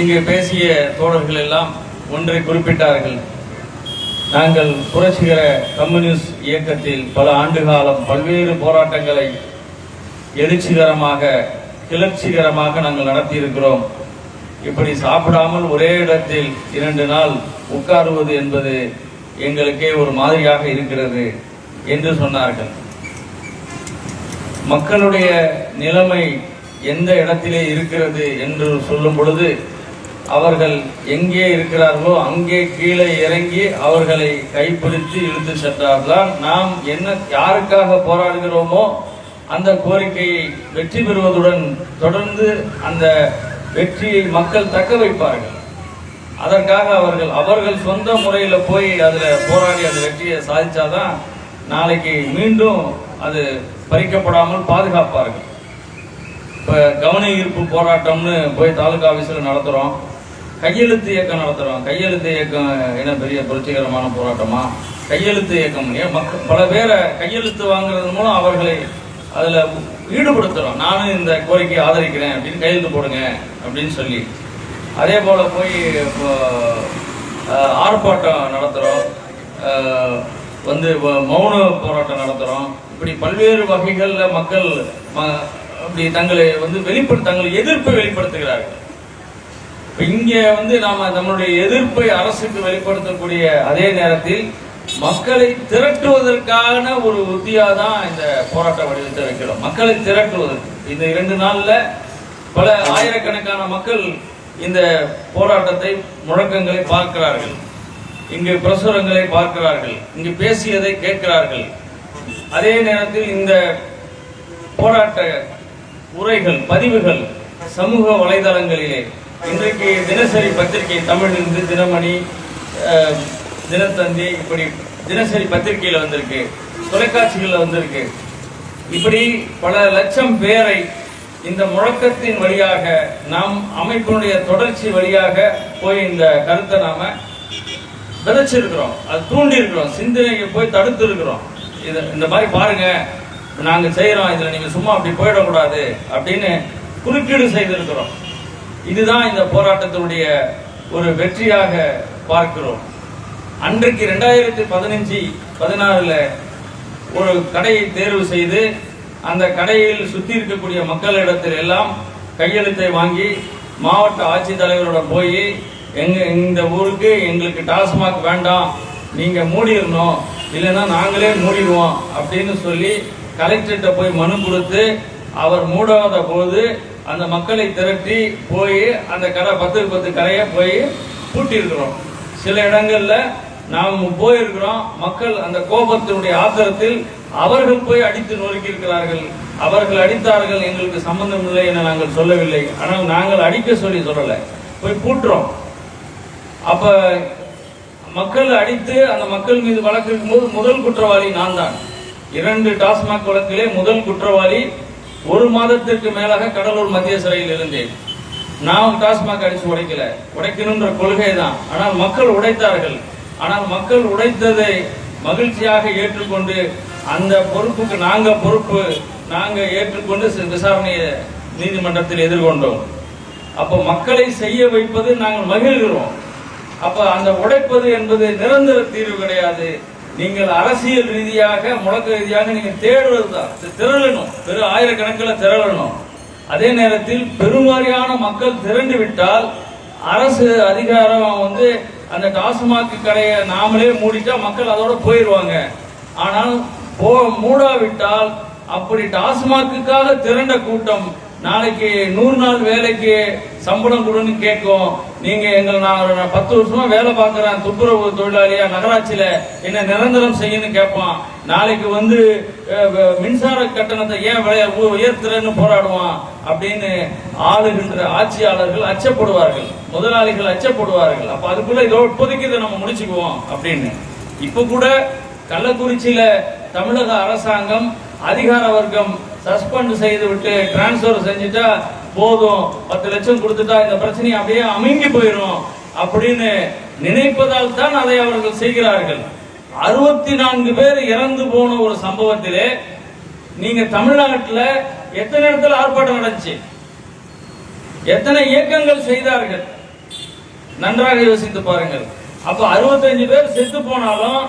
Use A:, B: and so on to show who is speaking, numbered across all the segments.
A: இங்கு பேசிய தோழர்கள் எல்லாம் ஒன்றை குறிப்பிட்டார்கள். நாங்கள் புரட்சிகர கம்யூனிஸ்ட் இயக்கத்தில் பல ஆண்டு காலம் பல்வேறு போராட்டங்களை எழுச்சிகரமாக கிளர்ச்சிகரமாக நாங்கள் நடத்தியிருக்கிறோம். இப்படி சாப்பிடாமல் ஒரே இடத்தில் இரண்டு நாள் உட்காருவது என்பது எங்களுக்கே ஒரு மாதிரியாக இருக்கிறது என்று சொன்னார்கள். மக்களுடைய நிலைமை எந்த இடத்திலே இருக்கிறது என்று சொல்லும் பொழுது அவர்கள் எங்கே இருக்கிறார்களோ அங்கே கீழே இறங்கி அவர்களை கைப்பிடித்து இழுத்து சென்றால்தான் நாம் என்ன யாருக்காக போராடுகிறோமோ அந்த கோரிக்கையை வெற்றி பெறுவதுடன் தொடர்ந்து அந்த வெற்றியை மக்கள் தக்க வைப்பார்கள். அதற்காக அவர்கள் அவர்கள் சொந்த முறையில் போய் அதில் போராடி அந்த வெற்றியை சாதித்தாதான் நாளைக்கு மீண்டும் அது பறிக்கப்படாமல் பாதுகாப்பார்கள். இப்போ கவன ஈர்ப்பு போராட்டம்னு போய் தாலுகா ஆஃபீஸில் நடத்துகிறோம் கையெழுத்து இயக்கம் நடத்துகிறோம் கையெழுத்து இயக்கம் என்ன பெரிய புரட்சிகரமான போராட்டமா? கையெழுத்து இயக்கம் மக்கள் பல பேரை கையெழுத்து வாங்குறது மூலம் அவர்களை அதில் ஈடுபடுத்துகிறோம் நானும் இந்த கோரிக்கையை ஆதரிக்கிறேன் அப்படின்னு கையெழுத்து போடுங்க அப்படின்னு சொல்லி. அதே போல் போய் இப்போ ஆர்ப்பாட்டம் நடத்துகிறோம் வந்து மௌன போராட்டம் நடத்துகிறோம் இப்படி பல்வேறு வகைகளில் மக்கள் அப்படி தங்களை வந்து வெளிப்படு தங்கள் எதிர்ப்பை வெளிப்படுத்துகிறார்கள். இங்கே வந்து நாம நம்மளுடைய எதிர்ப்பை அரசுக்கு வெளிப்படுத்தக்கூடிய அதே நேரத்தில் மக்களை திரட்டுவதற்கான ஒரு உத்தியாக தான் இந்த போராட்ட வடிவத்தை வைக்கிறோம். மக்களை திரட்டுவதற்கு. இந்த இரண்டு நாள்ல பல ஆயிரக்கணக்கான மக்கள் இந்த போராட்டத்தை முழக்கங்களை பார்க்கிறார்கள். இங்கு பிரசுரங்களை பார்க்கிறார்கள். இங்கு பேசியதை கேட்கிறார்கள். அதே நேரத்தில் இந்த போராட்ட உரைகள் பதிவுகள் சமூக வலைதளங்களிலே இன்றைக்கு தினசரி பத்திரிகை தமிழிலிருந்து தினமணி தினத்தந்தி இப்படி தினசரி பத்திரிகையில் வந்திருக்கு தொலைக்காட்சிகளில் வந்திருக்கு. இப்படி பல லட்சம் பேரை இந்த முழக்கத்தின் வழியாக நாம் அமைப்பினுடைய தொடர்ச்சி வழியாக போய் இந்த கருத்தை நாம விதைச்சிருக்கிறோம். அது தூண்டி இருக்கிறோம் சிந்தனைக்கு போய் தடுத்து இருக்கிறோம் இது இந்த மாதிரி பாருங்க நாங்க செய்யறோம் இதுல நீங்க சும்மா அப்படி போயிடக்கூடாது அப்படின்னு குறுக்கீடு செய்திருக்கிறோம். இதுதான் இந்த போராட்டத்தினுடைய ஒரு வெற்றியாக பார்க்கிறோம். அன்றைக்கு ரெண்டாயிரத்தி பதினஞ்சு பதினாறுல ஒரு கடையை தேர்வு செய்து அந்த கடையில் சுற்றி இருக்கக்கூடிய மக்களிடத்தில் எல்லாம் கையெழுத்தை வாங்கி மாவட்ட ஆட்சித்தலைவரோட போய் எங்க இந்த ஊருக்கு எங்களுக்கு டாஸ்மாக் வேண்டாம் நீங்க மூடிடணும் இல்லைன்னா நாங்களே மூடிடுவோம் அப்படின்னு சொல்லி கலெக்டர்கிட்ட போய் மனு கொடுத்து அவர் மூடாத போது அந்த மக்களை திரட்டி போய் அந்த கடை பத்துக்கு பத்து கடையை போய் பூட்டியிருக்கிறோம். சில இடங்களில் நாம் போயிருக்கிறோம். மக்கள் அந்த கோபத்தினுடைய ஆத்திரத்தில் அவர்கள் போய் அடித்து நொறுக்கியிருக்கிறார்கள். அவர்கள் அடித்தார்கள் எங்களுக்கு சம்பந்தம் இல்லை என நாங்கள் சொல்லவில்லை. ஆனால் நாங்கள் அடிக்க சொல்லி சொல்லலை. போய் பூட்டுறோம். அப்ப மக்கள் அடித்து அந்த மக்கள் மீது வழக்கு இருக்கும்போது முதல் குற்றவாளி நான் தான் இரண்டு டாஸ்மாக் வழக்கிலே முதல் குற்றவாளி ஒரு மாதத்திற்கு மேலாக கடலூர் மத்திய சிறையில் இருந்தேன். நான் டாஸ்மாக் அடிச்சு உடைக்கல. உடைக்கணுன்ற கொள்கை தான் ஆனால் மக்கள் உடைத்தார்கள். ஆனால் மக்கள் உடைத்ததை மகிழ்ச்சியாக ஏற்றுக்கொண்டு அந்த பொறுப்புக்கு நாங்க பொறுப்பு நாங்க ஏற்றுக்கொண்டு விசாரணையை நீதிமன்றத்தில் எதிர்கொண்டோம். அப்போ மக்களை செய்ய வைப்பது நாங்கள் மகிழ்கிறோம். அப்ப அந்த உடைப்பது என்பது நிரந்தர தீர்வு கிடையாது. நீங்கள் அரசியல் ரீதியாக முழக்க ரீதியாக நீங்கள் தேடுவது தான் திரளணும். பெரு ஆயிரக்கணக்கில் திரளணும். அதே நேரத்தில் பெருவாரியான மக்கள் திரண்டு விட்டால் அரசு அதிகாரம் வந்து அந்த டாஸ்மாக் கடையை நாமளே மூடிட்டா மக்கள் அதோட போயிடுவாங்க ஆனால் போ மூடாவிட்டால் அப்படி டாஸ்மாக்குக்காக திரண்ட கூட்டம் நாளைக்கு நூறு நாள் வேலைக்கு சம்பளம் கொடுன்னு கேட்கும். நீங்க எங்கள் நான் பத்து வருஷமா வேலை பார்க்கறேன். துப்புரவு தொழிலாளியா நகராட்சியில என்ன நிரந்தரம் செய்யணும்னு கேட்பான். நாளைக்கு வந்து மின்சார கட்டணத்தை ஏன் விளைய உ- உயர்த்துறேன்னு போராடுவான் அப்படின்னு ஆளுகின்ற ஆட்சியாளர்கள் அச்சப்படுவார்கள். முதலாளிகள் அச்சப்படுவார்கள். அப்ப அதுக்குள்ள இதோ இப்போதைக்கு இதை நம்ம முடிச்சுக்குவோம் அப்படின்னு. இப்ப கூட கள்ளக்குறிச்சியில தமிழக அரசாங்கம் அதிகார வர்க்கம் சஸ்பெண்ட் செய்து விட்டு டிரான்ஸ்ஃபர் செஞ்சுட்டா போதும். பத்து லட்சம் கொடுத்துட்டா இந்த பிரச்சனை அப்படியே அமைங்கி போயிடும் அப்படின்னு நினைப்பதால் தான் அதை அவர்கள் செய்கிறார்கள். அறுபத்தி நான்கு பேர் இறந்து போன ஒரு சம்பவத்திலே நீங்க தமிழ்நாட்டில் எத்தனை இடத்துல ஆர்ப்பாட்டம் நடந்துச்சு? எத்தனை இயக்கங்கள் செய்தார்கள்? நன்றாக யோசித்து பாருங்கள். அப்ப அறுபத்தஞ்சு பேர் செத்து போனாலும்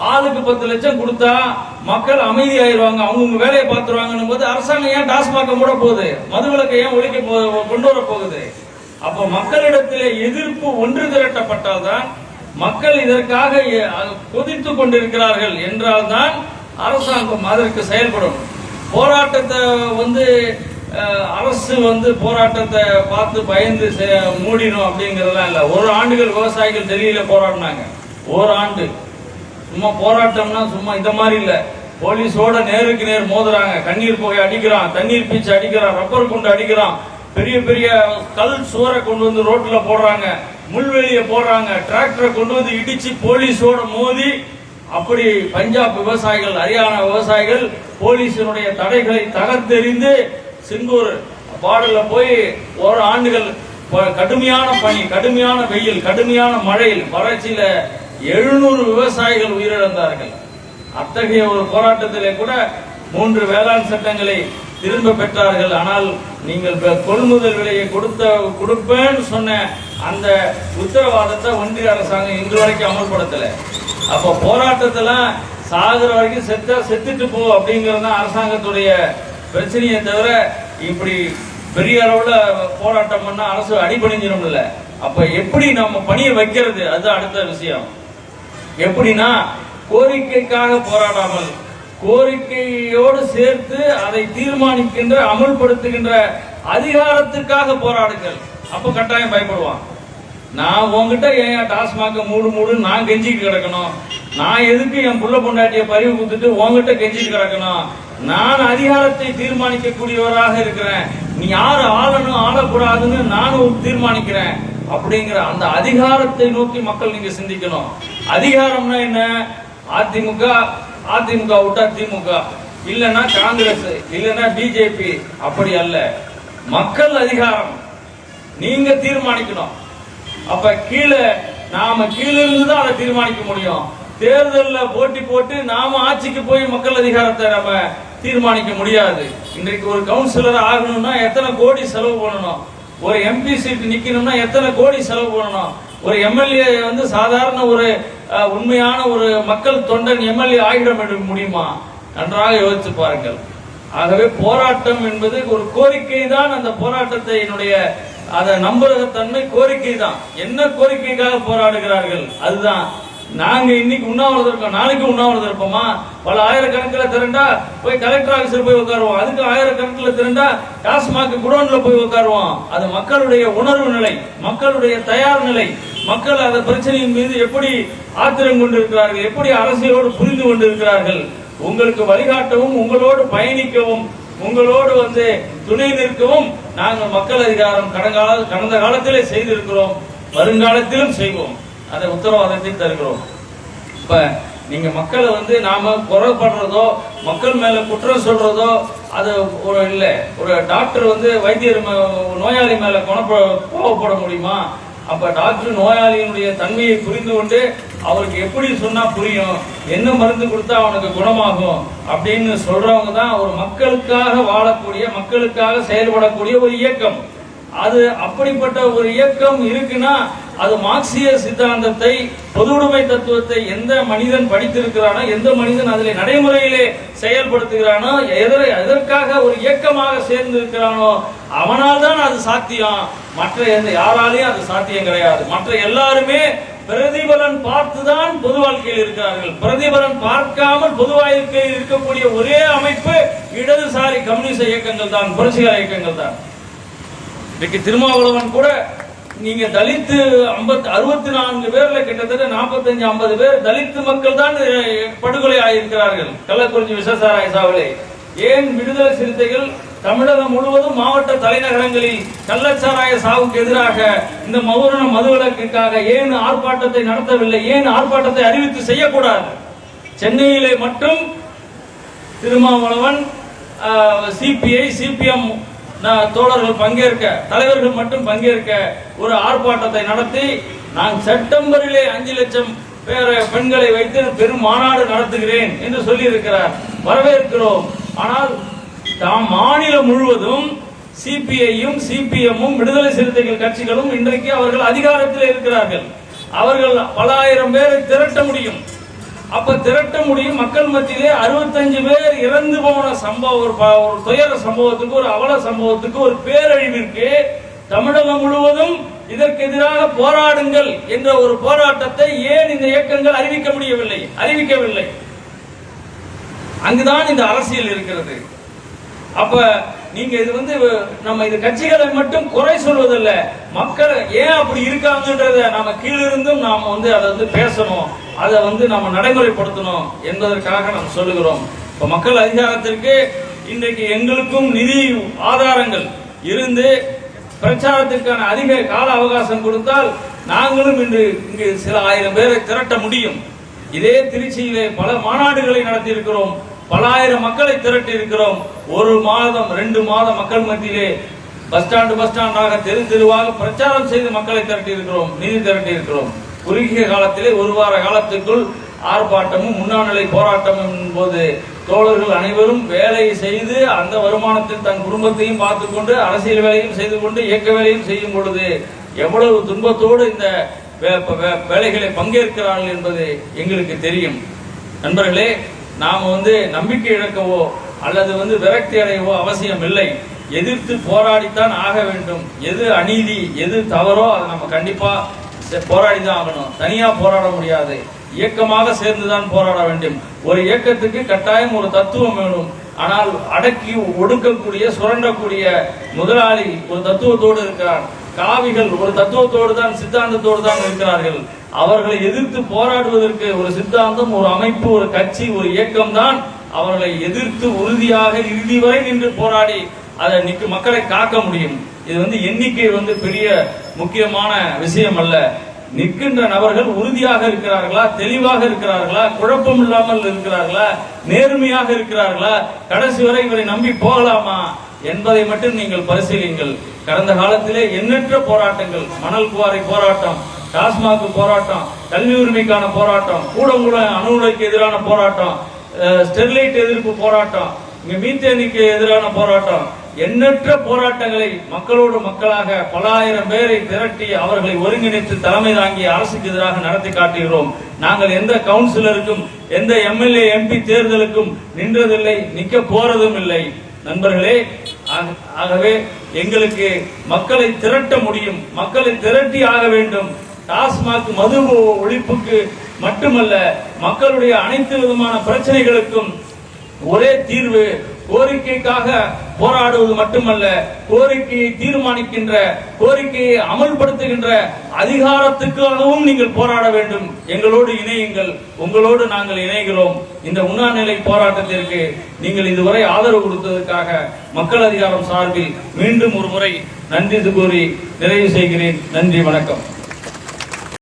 A: ஆளுக்கு பத்து லட்சம் கொடுத்தா மக்கள் அமைதி ஆயிடுவாங்க அவங்கவுங்க வேலையை பார்த்துருவாங்கன்னும் போது அரசாங்கம் ஏன் டாஸ்மாக மூட போகுது? மதுவிலக்கை ஏன் ஒழிக்க கொண்டு வர போகுது? அப்ப மக்களிடத்திலே எதிர்ப்பு ஒன்று திரட்டப்பட்டால்தான் மக்கள் இதற்காக கொதித்து கொண்டிருக்கிறார்கள் என்றால்தான் அரசாங்கம் அதற்கு செயல்படும். போராட்டத்தை வந்து அரசு வந்து போராட்டத்தை பார்த்து பயந்து செ- அப்படிங்கறதெல்லாம் இல்லை. ஒரு ஆண்டுகள் விவசாயிகள் டெல்லியில போராடினாங்க. ஒரு ஆண்டு. சும்மா போராட்டம்னா சும்மா இந்த மாதிரி இல்ல. போலீஸோட நேருக்கு நேர் மோதுறாங்க. கண்ணீர் புகை அடிக்கிறான் தண்ணீர் பீச்சு அடிக்கிறான் ரப்பர் குண்டு அடிக்கிறான். பெரிய பெரிய கல் சுவரை கொண்டு வந்து ரோட்ல போடுறாங்க. முள்வெளியை போடுறாங்க. டிராக்டரை கொண்டு வந்து இடிச்சு போலீஸோட மோதி அப்படி பஞ்சாப் விவசாயிகள் ஹரியானா விவசாயிகள் போலீஸினுடைய தடைகளை தகர்த்தெறிந்து சிங்கூர் பார்டர்ல போய் ஒரு ஆண்டுகள் கடுமையான பனி கடுமையான வெயில் கடுமையான மழையில் வறட்சியில எழுநூறு விவசாயிகள் உயிரிழந்தார்கள். அத்தகைய ஒரு போராட்டத்திலே கூட மூன்று வேளாண் சட்டங்களை திரும்ப பெற்றார்கள். ஆனால் நீங்கள் கொள்முதல் விலையை கொடுத்த கொடுப்பேன்னு சொன்ன அந்த உத்தரவாதத்தை ஒன்றிய அரசாங்கம் இன்று வரைக்கும் அமல்படுத்தலை. அப்போ போராட்டத்தில் சாகுற வரைக்கும் செத்தா செத்துட்டு போ அப்படிங்கிறது தான் அரசாங்கத்துடைய பிரச்சனையை தவிர இப்படி பெரிய அளவில் போராட்டம் பண்ணால் அரசு அடிபணிஞ்சிடும் அப்போ எப்படி நம்ம பணியை வைக்கிறது? அது அடுத்த விஷயம். எப்படின்னா கோரிக்கைக்காக போராடாமல் கோரிக்கையோடு சேர்த்து அதை தீர்மானிக்கின்ற அமல்படுத்துகின்ற அதிகாரத்துக்காக போராடுங்கள். அப்ப கட்டாயம் பயப்படுவான். நான் உன்கிட்ட ஏன் டாஸ்மாக மூடு மூடு நான் கெஞ்சிட்டு கிடக்கணும். நான் எதுக்கு என் புள்ள பொண்டாட்டிய பறிவு கொடுத்துட்டு உன்கிட்ட கெஞ்சிட்டு கிடக்கணும்? நான் அதிகாரத்தை தீர்மானிக்கக்கூடியவராக இருக்கிறேன். நீ யாரு ஆளணும் ஆளக்கூடாதுன்னு நானும் தீர்மானிக்கிறேன். அப்படிங்கிற அந்த அதிகாரத்தை நோக்கி மக்கள் நீங்க சிந்திக்கணும். அதிகாரம்னா என்ன? அதிமுக அதிமுக விட்டா திமுக. இல்லைன்னா காங்கிரஸ் இல்லைன்னா பிஜேபி. அப்படி அல்ல. மக்கள் அதிகாரம். நீங்க தீர்மானிக்கணும். அப்ப கீழே நாம கீழே இருந்து தான் அதை தீர்மானிக்க முடியும். தேர்தலில் போட்டி போட்டு நாம ஆட்சிக்கு போய் மக்கள் அதிகாரத்தை நம்ம தீர்மானிக்க முடியாது. இன்றைக்கு ஒரு கவுன்சிலர் ஆகணும்னா எத்தனை கோடி செலவு பண்ணணும்? ஒரு எம்பி சீட் நிக்கணும்னா எத்தனை கோடி செலவு பண்ணணும்? ஒரு எம்எல்ஏ வந்து சாதாரண ஒரு உண்மையான ஒரு மக்கள் தொண்டன் எம்எல்ஏ ஆகிட முடியுமா? நன்றாக யோசித்து பாருங்கள். ஆகவே போராட்டம் என்பது ஒரு கோரிக்கை தான். அந்த போராட்டத்தை என்னுடைய அதை நம்புறதன்மை கோரிக்கை தான். என்ன கோரிக்கைக்காக போராடுகிறார்கள்? அதுதான் நாங்க இன்னைக்கு உண்ணாவிரதம் இருக்கோம். நாளைக்கு உண்ணாவிரதம் இருப்போமா? பல ஆயிரக்கணக்கில் திரண்டா போய் கலெக்டர் ஆபீஸ்ல போய் உட்காருவோம். அதுக்கு ஆயிரக்கணக்கில் திரண்டா டாஸ்மாக் குடோன்ல போய் உட்காருவோம். அது மக்களுடைய உணர்வு நிலை மக்களுடைய தயார் நிலை. மக்கள் அந்த பிரச்சனையின் மீது எப்படி ஆத்திரம் கொண்டிருக்கிறார்கள் எப்படி அரசியலோடு புரிந்து கொண்டிருக்கிறார்கள் உங்களுக்கு வழிகாட்டவும் உங்களோடு பயணிக்கவும் உங்களோடு வந்து துணை நிற்கவும் நாங்கள் மக்கள் அதிகாரம் கடங்கால கடந்த காலத்திலே செய்திருக்கிறோம். வருங்காலத்திலும் செய்வோம். அந்த உத்தரவாதத்தை தருகிறோம். இப்ப நீங்க மக்களை வந்து நாம குறைப்படுறதோ மக்கள் மேல குற்றம் சொல்றதோ அது ஒரு இல்லை. ஒரு டாக்டர் வந்து வைத்தியர் மே- நோயாளி மேல குணப்ப கோவப்பட முடியுமா? அப்ப டாக்டர் நோயாளியினுடைய தன்மையை புரிந்து கொண்டு அவருக்கு எப்படி சொன்னா புரியும்? என்ன மருந்து கொடுத்தா அவனுக்கு குணமாகும்? அப்படின்னு சொல்றவங்க தான் ஒரு மக்களுக்காக வாழக்கூடிய மக்களுக்காக செயல்படக்கூடிய ஒரு இயக்கம். அது அப்படிப்பட்ட ஒரு இயக்கம் இருக்குன்னா அது மார்க்சிய சித்தாந்தத்தை பொதுவுடைமை தத்துவத்தை எந்த மனிதன் படித்திருக்கிறானோ எந்த மனிதன் அதில் நடைமுறையிலே செயல்படுத்துகிறானோ எதரை எதற்காக ஒரு இயக்கமாக சேர்ந்து இருக்கிறானோ அவனால் தான் அது சாத்தியம். மற்ற எந்த யாராலையும் அது சாத்தியம் கிடையாது. மற்ற எல்லாருமே பிரதிபலன் பார்த்துதான் பொது வாழ்க்கையில் இருக்கிறார்கள். பிரதிபலன் பார்க்காமல் பொது வாழ்க்கையில் இருக்கக்கூடிய ஒரே அமைப்பு இடதுசாரி கம்யூனிஸ்ட் இயக்கங்கள் தான் புரட்சிகர இயக்கங்கள் தான். இன்னைக்கு திருமாவளவன் கூட நீங்க தலித்து ஐம்பத்தி அறுபத்தி நான்கு பேர்ல கிட்டத்தட்ட நாற்பத்தஞ்சு ஐம்பது பேர் தலித்து மக்கள் தான் படுகொலை ஆகியிருக்கிறார்கள் கள்ளக்குறிச்சி விசசாராய சாவலை ஏன் விடுதலை சிறுத்தைகள் தமிழகம் முழுவதும் மாவட்ட தலைநகரங்களில் கள்ளச்சாராய சாவுக்கு எதிராக இந்த மௌரண மதுவிலக்குக்காக ஏன் ஆர்ப்பாட்டத்தை நடத்தவில்லை? ஏன் ஆர்ப்பாட்டத்தை அறிவித்து செய்யக்கூடாது? சென்னையிலே மட்டும் திருமாவளவன் சிபிஐ சிபிஎம் தோழர்கள் பங்கேற்க தலைவர்கள் மட்டும் பங்கேற்க ஒரு ஆர்ப்பாட்டத்தை நடத்தி நான் செப்டம்பரிலே அஞ்சு லட்சம் பேர பெண்களை வைத்து பெரும் மாநாடு நடத்துகிறேன் என்று சொல்லி இருக்கிறார் வரவேற்கிறோம். ஆனால் தாம் மாநிலம் முழுவதும் சிபிஐயும் சிபிஎம்மும் விடுதலை சிறுத்தைகள் கட்சிகளும் இன்றைக்கு அவர்கள் அதிகாரத்தில் இருக்கிறார்கள். அவர்கள் பல ஆயிரம் பேரை திரட்ட முடியும். அப்ப திரட்ட முடியும். மக்கள் மத்தியிலே அறுபத்தஞ்சு பேர் இறந்து போன சம்பவம் ஒரு ப- ஒரு துயர சம்பவத்துக்கு ஒரு அவல சம்பவத்துக்கு ஒரு பேரழிவிற்கு தமிழகம் முழுவதும் இதற்கு எதிராக போராடுங்கள் என்ற ஒரு போராட்டத்தை ஏன் இந்த இயக்கங்கள் அறிவிக்க முடியவில்லை? அறிவிக்கவில்லை. அங்குதான் இந்த அரசியல் இருக்கிறது. அப்ப நீங்க இது வந்து நம்ம இது கட்சிகளை மட்டும் குறை சொல்வதில்ல. மக்கள் ஏன் அப்படி இருக்காங்கன்றத நாம கீழிருந்தும் நாம வந்து அதை வந்து பேசணும். அதை வந்து நாம நடைமுறைப்படுத்தணும் என்பதற்காக நாம் சொல்லுகிறோம். இப்ப மக்கள் அதிகாரத்திற்கு இன்றைக்கு எங்களுக்கும் நிதி ஆதாரங்கள் இருந்து பிரச்சாரத்திற்கான அதிக கால அவகாசம் கொடுத்தால் நாங்களும் இன்று இங்கு சில ஆயிரம் பேரை திரட்ட முடியும். இதே திருச்சியிலே பல மாநாடுகளை நடத்தியிருக்கிறோம். பலாயிரம் மக்களை திரட்டி இருக்கிறோம். ஒரு மாதம் ரெண்டு மாதம் மக்கள் மத்தியிலே பஸ் ஸ்டாண்டு பஸ் ஸ்டாண்டாக தெரு தெருவாக பிரச்சாரம் செய்து மக்களை திரட்டி இருக்கிறோம். நிதி திரட்டி இருக்கிறோம். குறுகிய காலத்திலே ஒரு வார காலத்துக்குள் ஆர்ப்பாட்டமும் முன்னாநிலை போராட்டமும் போது தோழர்கள் அனைவரும் வேலையை செய்து அந்த வருமானத்தில் தன் குடும்பத்தையும் பார்த்துக்கொண்டு அரசியல் வேலையும் செய்து கொண்டு இயக்க வேலையும் செய்யும் பொழுது எவ்வளவு துன்பத்தோடு இந்த வே- வே- வேலைகளை பங்கேற்கிறார்கள் என்பது எங்களுக்கு தெரியும். நண்பர்களே நாம் வந்து நம்பிக்கை இழக்கவோ அல்லது வந்து விரக்தி அடையவோ அவசியம் இல்லை. எதிர்த்து போராடித்தான் ஆக வேண்டும். எது அநீதி எது தவறோ அதை நம்ம கண்டிப்பாக போராடி தான் ஆகணும். தனியாக போராட முடியாது. இயக்கமாக சேர்ந்துதான் போராட வேண்டும். ஒரு இயக்கத்துக்கு கட்டாயம் ஒரு தத்துவம் வேணும். ஆனால் அடக்கி ஒடுக்கக்கூடிய சுரண்டக்கூடிய முதலாளி ஒரு தத்துவத்தோடு இருக்கிறார். காவிகள் ஒரு தத்துவத்தோடு தான் சித்தாந்தத்தோடு தான் இருக்கிறார்கள். அவர்களை எதிர்த்து போராடுவதற்கு ஒரு சித்தாந்தம் ஒரு அமைப்பு ஒரு கட்சி ஒரு இயக்கம் தான் அவர்களை எதிர்த்து உறுதியாக இறுதி வரை நின்று போராடி அதை நிக்க மக்களை காக்க முடியும். இது வந்து எண்ணிக்கை வந்து பெரிய முக்கியமான விஷயம் அல்ல. நிற்கின்ற நபர்கள் உறுதியாக இருக்கிறார்களா தெளிவாக இருக்கிறார்களா குழப்பம் இல்லாமல் இருக்கிறார்களா நேர்மையாக இருக்கிறார்களா கடைசி வரை இவரை நம்பி போகலாமா என்பதை மட்டும் நீங்கள் பரிசீலியுங்கள் கடந்த காலத்திலே எண்ணற்ற போராட்டங்கள் மணல் குவாரி போராட்டம் டாஸ்மாக் போராட்டம் கல்வி உரிமைக்கான போராட்டம் கூட அணு உலைக்கு எதிரான போராட்டம் ஸ்டெர்லைட் எதிர்ப்பு போராட்டம் இங்க எதிரான போராட்டம். எண்ணற்ற போராட்டங்களை மக்களோடு மக்களாக பல ஆயிரம் பேரை திரட்டி அவர்களை ஒருங்கிணைத்து தலைமை தாங்கி அரசுக்கு எதிராக நடத்தி காட்டுகிறோம். நாங்கள் எந்த கவுன்சிலருக்கும் எந்த எம்எல்ஏ எம்பி தேர்தலுக்கும் நின்றதில்லை நிக்க போறதும் இல்லை. நண்பர்களே ஆகவே எங்களுக்கு மக்களை திரட்ட முடியும் மக்களை திரட்டி ஆக வேண்டும். டாஸ்மாக் மது ஒழிப்புக்கு மட்டுமல்ல மக்களுடைய அனைத்து விதமான பிரச்சனைகளுக்கும் ஒரே தீர்வு கோரிக்கைக்காக போராடுவது மட்டுமல்ல கோரிக்கையை தீர்மானிக்கின்ற கோரிக்கையை அமல்படுத்துகின்ற அதிகாரத்துக்காகவும் நீங்கள் போராட வேண்டும். எங்களோடு இணையுங்கள். உங்களோடு நாங்கள் இணைகிறோம். இந்த உண்ணாநிலை போராட்டத்திற்கு நீங்கள் இதுவரை ஆதரவு கொடுத்ததற்காக மக்கள் அதிகாரம் சார்பில் மீண்டும் ஒரு முறை நன்றி கூறி நிறைவு செய்கிறேன். நன்றி வணக்கம்.